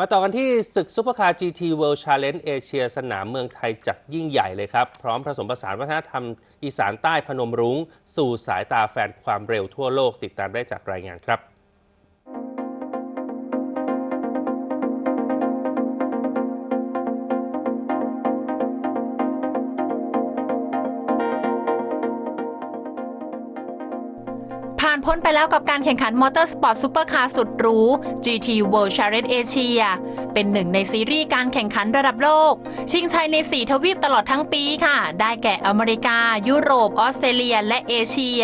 มาต่อกันที่ศึกซุปเปอร์คาร์ GT World Challenge เอเชียสนามเมืองไทยจัดยิ่งใหญ่เลยครับ พร้อมผสมผสานวัฒนธรรมอีสานใต้พนมรุง้ง สู่สายตาแฟนความเร็วทั่วโลกติดตามได้จากรายงานครับานพ้นไปแล้วกับการแข่งขันมอเตอร์สปอร์ตซูเปอร์คาร์สุดหรู GT World Challenge Asia เป็นหนึ่งในซีรีส์การแข่งขันระดับโลก ชิงชัยใน 4 ทวีปตลอดทั้งปีค่ะ ได้แก่อเมริกา ยุโรป ออสเตรเลีย และเอเชีย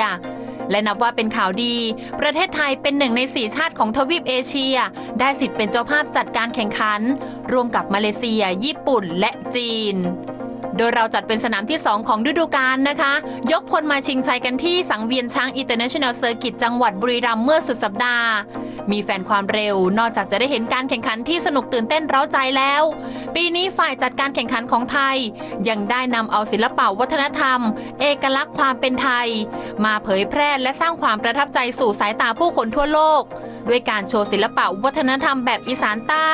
และนับว่าเป็นข่าวดี ประเทศไทยเป็นหนึ่งใน4ชาติของทวีปเอเชีย ได้สิทธิ์เป็นเจ้าภาพจัดการแข่งขัน ร่วมกับมาเลเซีย ญี่ปุ่น และจีน โดยเราจัดเป็นสนามที่ 2 ของฤดูกาลนะคะ ยกพลมาชิงชัยกันที่สังเวียนช้างอินเตอร์เนชั่นแนลเซอร์กิตจังหวัดบุรีรัมย์เมื่อสุดสัปดาห์ มีแฟนความเร็วนอกจากจะได้เห็นการแข่งขันที่สนุกตื่นเต้นเร้าใจแล้ว ปีนี้ฝ่ายจัดการแข่งขันของไทย ยังได้นำเอาศิลปะวัฒนธรรม เอกลักษณ์ความเป็นไทย มาเผยแพร่และสร้างความประทับใจสู่สายตาผู้คนทั่วโลกด้วยการโชว์ศิลปะวัฒนธรรมแบบอีสานใต้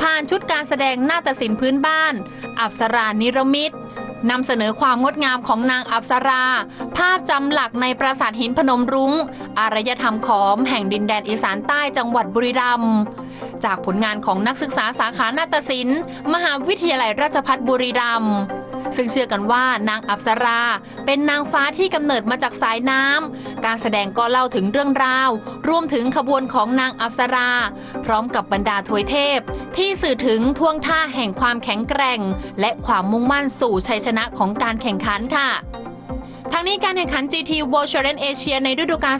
ผ่านชุดการแสดงนาฏศิลป์พื้นบ้าน อับสรานิรมิตนำเสนอความงดงามของนางอับสรา ภาพจำหลักในปราสาทหินพนมรุง้ง อารยธรรมขอมแห่งดินแดนอีสานใต้จังหวัดบุรีรัมย์จากผลงานของนักศึกษาสาขานาฏศิลป์ มหาวิทยาลัยราชภัฏบุรีรัมย์ ซึ่งเชื่อกันว่านางอับสรา เป็นนางฟ้าที่กำเนิดมาจากสายน้ำการแสดงก็เล่าถึงเรื่องราว รวมถึงขบวนของนางอับสรา พร้อมกับบรรดาทวยเทพ ที่สื่อถึงท่วงท่าแห่งความแข็งแกร่ง และความมุ่งมั่นสู่ชัยชนะของการแข่งขันค่ะ ทั้งนี้การแข่งขัน GT World Challenge Asia ในฤดูกาล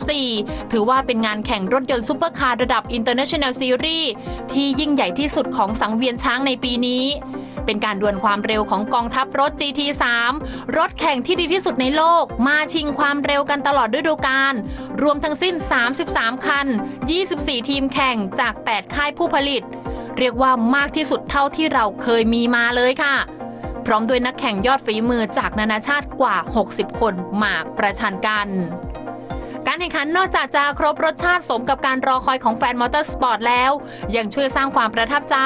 2024 ถือว่าเป็นงานแข่งรถยนต์ซุปเปอร์คาร์ระดับ International Series ที่ยิ่งใหญ่ที่สุดของสังเวียนช้างในปีนี้ เป็นการดวลความเร็วของกองทัพรถ GT3 รถแข่งที่ดีที่สุดในโลก มาชิงความเร็วกันตลอดฤดูกาล รวมทั้งสิ้น 33 คัน 24 ทีมแข่งจาก 8 ค่ายผู้ผลิต เรียกว่ามากที่สุดเท่าที่เราเคยมีมาเลยค่ะ พร้อมด้วยนักแข่งยอดฝีมือจากนานาชาติกว่า 60 คนมาประชันกันการแข่งขันนอกจากจะครบรสชาติสมกับการรอคอยของแฟนมอเตอร์สปอร์ตแล้ว ยังช่วยสร้างความประทับใจ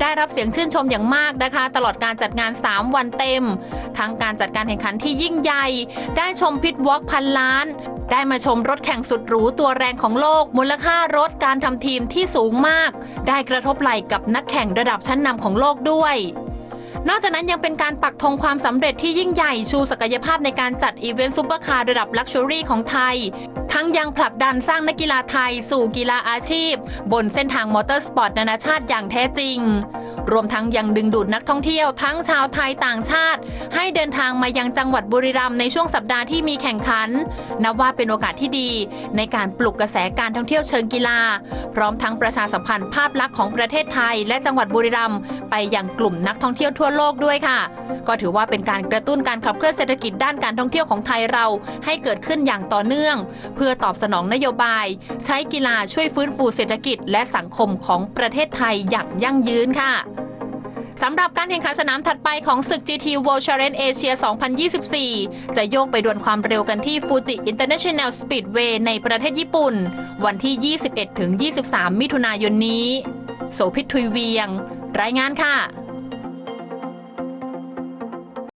ได้รับเสียงชื่นชมอย่างมากนะคะ ตลอดการจัดงาน 3 วันเต็ม ทั้งการจัดการแข่งขันที่ยิ่งใหญ่ ได้ชมพิทวอล์กพันล้าน ได้มาชมรถแข่งสุดหรูตัวแรงของโลก มูลค่ารถการทำทีมที่สูงมาก ได้กระทบไหล่กับนักแข่งระดับชั้นนำของโลกด้วย นอกจากนั้นยังเป็นการปักธงความสำเร็จที่ยิ่งใหญ่ชูศักยภาพในการจัดอีเวนต์ซูเปอร์คาร์ระดับลักชัวรี่ของไทย ทั้งยังผลักดันสร้างนักกีฬาไทยสู่กีฬาอาชีพ บนเส้นทางมอเตอร์สปอร์ตนานาชาติอย่างแท้จริง รวมทั้งยังดึงดูดนักท่องเที่ยวทั้งชาวไทยต่างชาติ ให้เดินทางมายังจังหวัดบุรีรัมย์ในช่วงสัปดาห์ที่มีแข่งขัน นับว่าเป็นโอกาสที่ดี ในการปลุกกระแสการท่องเที่ยวเชิงกีฬา พร้อมทั้งประชาสัมพันธ์ภาพลักษณ์ของประเทศไทย และจังหวัดบุรีรัมย์ไปยังกลุ่มนักท่องเที่ยวทั่วโลกด้วยค่ะ ก็ถือว่าเป็นการกระตุ้นการขับเคลื่อนเศรษฐกิจด้านการท่องเที่ยวของไทยเราให้เกิดขึ้นอย่างต่อเนื่อง เพื่อตอบสนองนโยบาย ใช้กีฬาช่วยฟื้นฟูเศรษฐกิจและสังคมของประเทศไทยอย่างยั่งยืนค่ะ สำหรับการแข่งขันสนามถัดไปของศึก GT World Challenge Asia 2024 จะโยกไปดวลความเร็วกันที่ Fuji International Speedway ในประเทศญี่ปุ่น วันที่ 21-23 มิถุนายนนี้ โสภิตทุยเวียง รายงานค่ะ